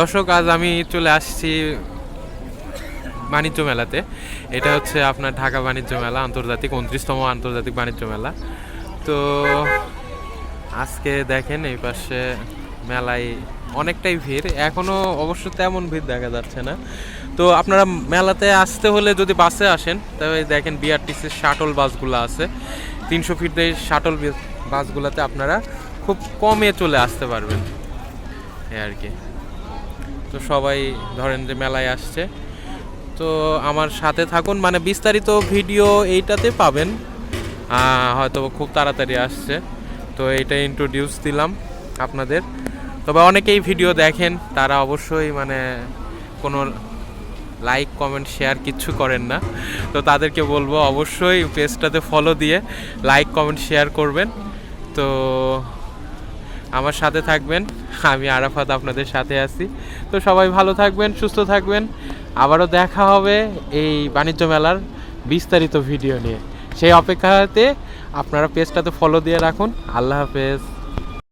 দর্শক, আজ আমি চলে আসছি বাণিজ্য মেলাতে। এটা হচ্ছে আপনার ঢাকা বাণিজ্য মেলা, আন্তর্জাতিক উনত্রিশতম আন্তর্জাতিক বাণিজ্য মেলা। তো আজকে দেখেন এই পাশে মেলায় অনেকটাই ভিড়। এখনও অবশ্য তেমন ভিড় দেখা যাচ্ছে না। তো আপনারা মেলাতে আসতে হলে যদি বাসে আসেন, তবে দেখেন বিআরটিসির শাটল বাসগুলো আছে। তিনশো ফিট দিয়ে শাটল বাসগুলোতে আপনারা খুব কমে চলে আসতে পারবেন। আর কি। তো সবাই ধরেন যে মেলায় আসছে। তো আমার সাথে থাকুন মানে বিস্তারিত ভিডিও এইটাতে পাবেন। হয়তো খুব তাড়াতাড়ি আসছে। তো এইটা ইন্ট্রোডিউস দিলাম আপনাদের। তবে অনেকেই ভিডিও দেখেন, তারা অবশ্যই মানে কোনো লাইক কমেন্ট শেয়ার কিচ্ছু করেন না। তো তাদেরকে বলব অবশ্যই পেজটাতে ফলো দিয়ে লাইক কমেন্ট শেয়ার করবেন। তো আমার সাথে থাকবেন। আমি আরাফাত আপনাদের সাথে আছি। তো সবাই ভালো থাকবেন, সুস্থ থাকবেন। আবারও দেখা হবে এই বাণিজ্য মেলার বিস্তারিত ভিডিও নিয়ে। সেই অপেক্ষাতে আপনারা পেজটাতে ফলো দিয়ে রাখুন। আল্লাহ হাফেজ।